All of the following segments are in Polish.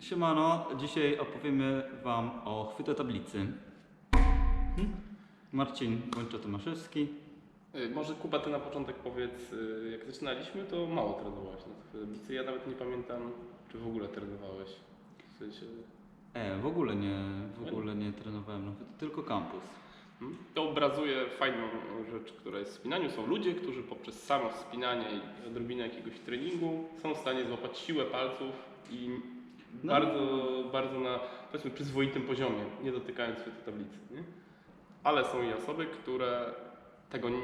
Siemano, dzisiaj opowiemy Wam o chwytotablicy. Hmm? Marcin Bończo-Tomaszewski. Y, Może Kuba, ty na początek powiedz, y, jak zaczynaliśmy, to mało trenowałeś na tablicy. Ja nawet nie pamiętam, czy w ogóle trenowałeś. W sensie, E, w ogóle nie, w ogóle nie trenowałem, nawet tylko kampus. hmm? to obrazuje fajną rzecz, która jest w spinaniu. Są ludzie, którzy poprzez samo wspinanie i odrobinę jakiegoś treningu są w stanie złapać siłę palców i No. bardzo, bardzo na powiedzmy przyzwoitym poziomie, nie dotykając tej tablicy. Nie? Ale są i osoby, które tego nie,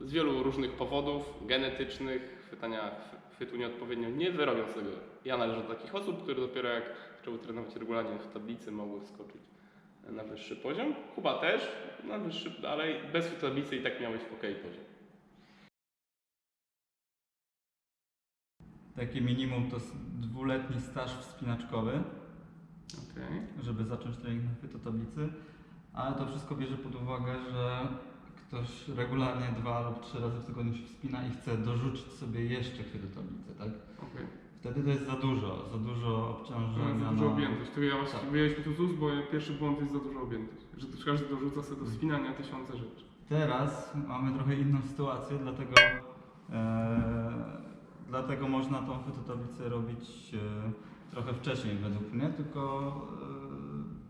z wielu różnych powodów genetycznych, chwytania chwytu nieodpowiednio nie wyrobią z tego. Ja należę do takich osób, które dopiero jak zaczęły trenować regularnie w tablicy, mogły wskoczyć na wyższy poziom. Kuba też na wyższy, ale bez tablicy i tak miałeś ok poziom. Takie minimum to dwuletni staż wspinaczkowy, Okay. żeby zacząć trening na chwytotablicy, ale to wszystko bierze pod uwagę, że ktoś regularnie dwa lub trzy razy w tygodniu się wspina i chce dorzucić sobie jeszcze chwytotablicę, tak? Okay. Wtedy to jest za dużo, za dużo obciążenia. No, za dużo na- objętość. To ja właśnie Tak. wyjęliśmy tu z ust, bo pierwszy błąd jest za dużo objętość. Że to każdy dorzuca sobie do spinania tysiące rzeczy. Teraz mamy trochę inną sytuację, dlatego, e, dlatego można tą fototablicę robić e, trochę wcześniej według mnie, tylko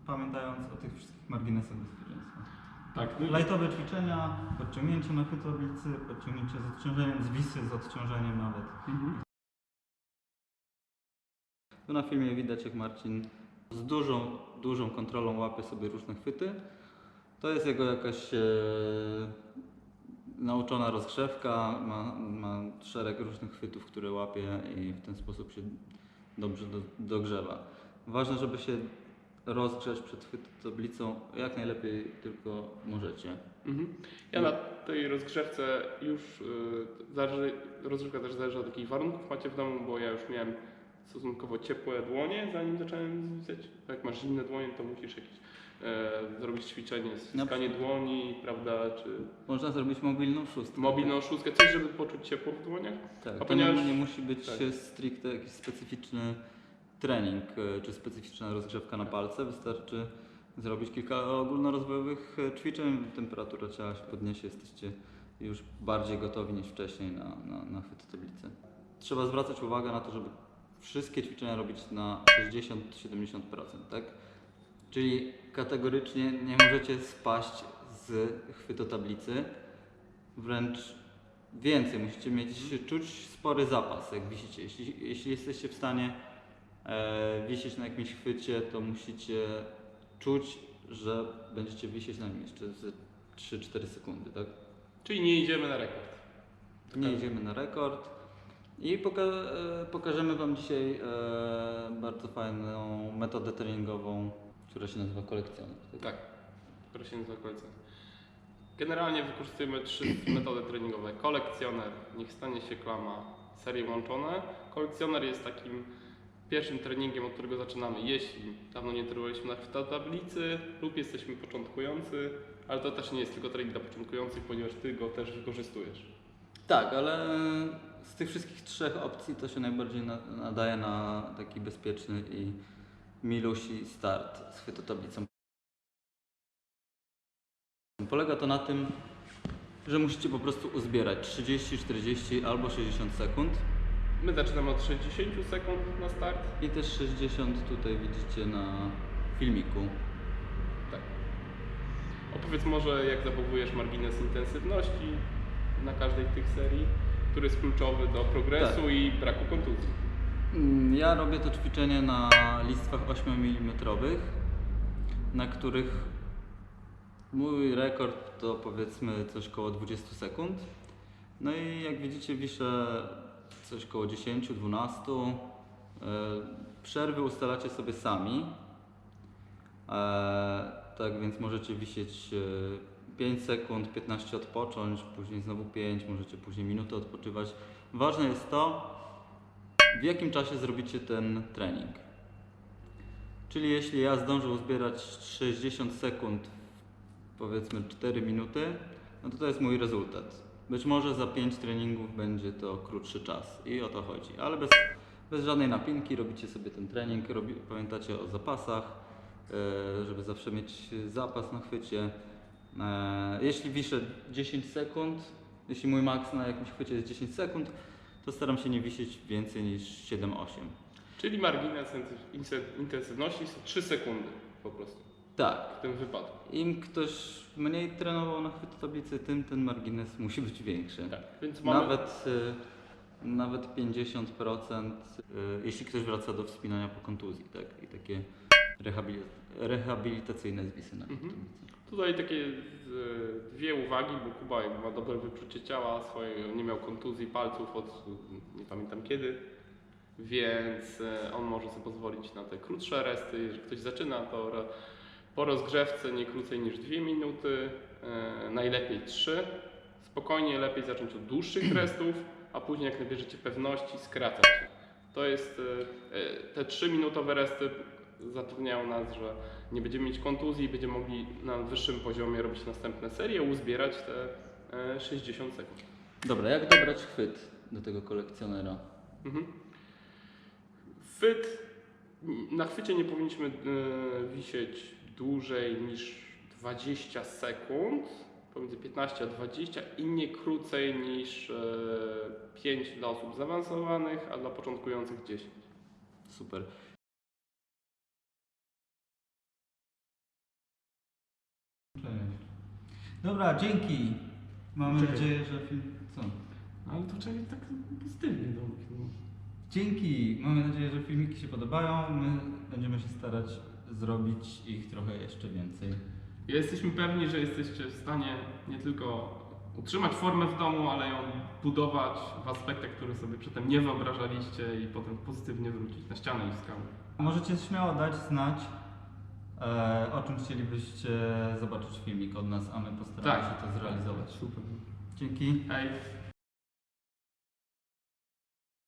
e, pamiętając o tych wszystkich marginesach bezpieczeństwa. Tak, Lajtowe ćwiczenia, podciągnięcie na fototablicy, podciągnięcie z odciążeniem, zwisy z odciążeniem nawet. Mhm. Tu na filmie widać jak Marcin z dużą, dużą kontrolą łapie sobie różne chwyty. To jest jego jakaś e, nauczona rozgrzewka, ma, ma szereg różnych chwytów, które łapie i w ten sposób się dobrze do, dogrzewa. Ważne, żeby się rozgrzać przed tablicą jak najlepiej tylko możecie. Mhm. Ja na tej rozgrzewce już y, zależy, rozgrzewka też zależy od jakich warunków macie w domu, bo ja już miałem stosunkowo ciepłe dłonie, zanim zacząłem zwisać. Jak masz zimne dłonie, to musisz jakieś e, zrobić ćwiczenie, ściskanie dłoni, prawda, czy Można zrobić mobilną szóstkę. mobilną szóstkę, coś, żeby poczuć ciepło w dłoniach. Tak, A ponieważ- nie, nie musi być tak. stricte jakiś specyficzny trening e, czy specyficzna rozgrzewka na palce. Wystarczy zrobić kilka ogólnorozwojowych e, ćwiczeń. Temperatura ciała się podniesie, jesteście już bardziej gotowi niż wcześniej na, na, na chwyt tablicy. Trzeba zwracać uwagę na to, żeby wszystkie ćwiczenia robić na 60-70%, tak? Czyli kategorycznie nie możecie spaść z chwytotablicy, wręcz więcej, musicie mieć, czuć spory zapas, jak wisicie. Jeśli, jeśli jesteście w stanie e, wisieć na jakimś chwycie, to musicie czuć, że będziecie wisieć na nim jeszcze ze 3-4 sekundy, tak? Czyli nie idziemy na rekord. Nie Tak. idziemy na rekord. I poka- e, pokażemy Wam dzisiaj e, bardzo fajną metodę treningową, która się nazywa kolekcjoner. Tak, która się nazywa kolekcjoner. Generalnie wykorzystujemy trzy metody treningowe. Kolekcjoner, niech stanie się klama, serie łączone. Kolekcjoner jest takim pierwszym treningiem, od którego zaczynamy, jeśli dawno nie trenowaliśmy na tablicy lub jesteśmy początkujący, ale to też nie jest tylko trening dla początkujących, ponieważ Ty go też wykorzystujesz. Tak, ale z tych wszystkich trzech opcji to się najbardziej na, nadaje na taki bezpieczny i milusi start z chwytotablicą. Polega to na tym, że musicie po prostu uzbierać 30, 40 albo 60 sekund My zaczynamy od 60 sekund na start. i też 60 tutaj widzicie na filmiku. Tak. Opowiedz może, jak zachowujesz margines intensywności na każdej z tych serii, który jest kluczowy do progresu Tak. i braku kontuzji. Mm, Ja robię to ćwiczenie na listwach 8 mm, na których mój rekord to powiedzmy coś koło 20 sekund. No i jak widzicie wiszę coś koło 10-12. E, Przerwy ustalacie sobie sami. E, Tak więc możecie wisieć e, 5 sekund, 15 odpocząć, później znowu 5, możecie później minutę odpoczywać. Ważne jest to, w jakim czasie zrobicie ten trening. Czyli jeśli ja zdążę uzbierać 60 sekund, powiedzmy 4 minuty, no to to jest mój rezultat. Być może za 5 treningów będzie to krótszy czas i o to chodzi, ale bez, bez żadnej napinki robicie sobie ten trening, robi, pamiętacie o zapasach, e, żeby zawsze mieć zapas na chwycie. E, Jeśli wiszę 10 sekund, jeśli mój maks na jakimś chwycie jest 10 sekund, to staram się nie wisieć więcej niż 7-8. Czyli margines inten- intensywności jest 3 sekundy po prostu Tak, w tym wypadku. im ktoś mniej trenował na chwyt tablicy, tym ten margines musi być większy. Tak, więc mamy... Nawet, y, nawet 50%, y, jeśli ktoś wraca do wspinania po kontuzji, tak? I takie rehabilit rehabilitacyjne zwisy na Mhm. Tutaj takie e, dwie uwagi, bo Kuba ma dobre wyczucie ciała, swojego, nie miał kontuzji palców od nie pamiętam kiedy, więc e, on może sobie pozwolić na te krótsze resty. Jeżeli ktoś zaczyna, to po rozgrzewce nie krócej niż 2 minuty, e, najlepiej 3. Spokojnie lepiej zacząć od dłuższych restów, a później jak nabierzecie pewności skracać. To jest te 3-minutowe resty zapewniają nas, że nie będziemy mieć kontuzji i będziemy mogli na wyższym poziomie robić następne serie, uzbierać te e, 60 sekund. Dobra, jak dobrać chwyt do tego kolekcjonera? Mhm. Chwyt, na chwycie nie powinniśmy e, wisieć dłużej niż 20 sekund, pomiędzy 15 a 20 i nie krócej niż e, 5 dla osób zaawansowanych, a dla początkujących 10. Super. Dobra, dzięki. Mamy Czekaj. nadzieję, że film. Co? Ale to czekaj tak pozytywnie do no. Dzięki. Mamy nadzieję, że filmiki się podobają. My będziemy się starać zrobić ich trochę jeszcze więcej. Jesteśmy pewni, że jesteście w stanie nie tylko utrzymać formę w domu, ale ją budować w aspektach, które sobie przedtem nie wyobrażaliście i potem pozytywnie wrócić na ścianę i w skały. Możecie śmiało dać znać, o czym chcielibyście zobaczyć filmik od nas, a my postaramy Tak. się to zrealizować. Super. Dzięki. Hej.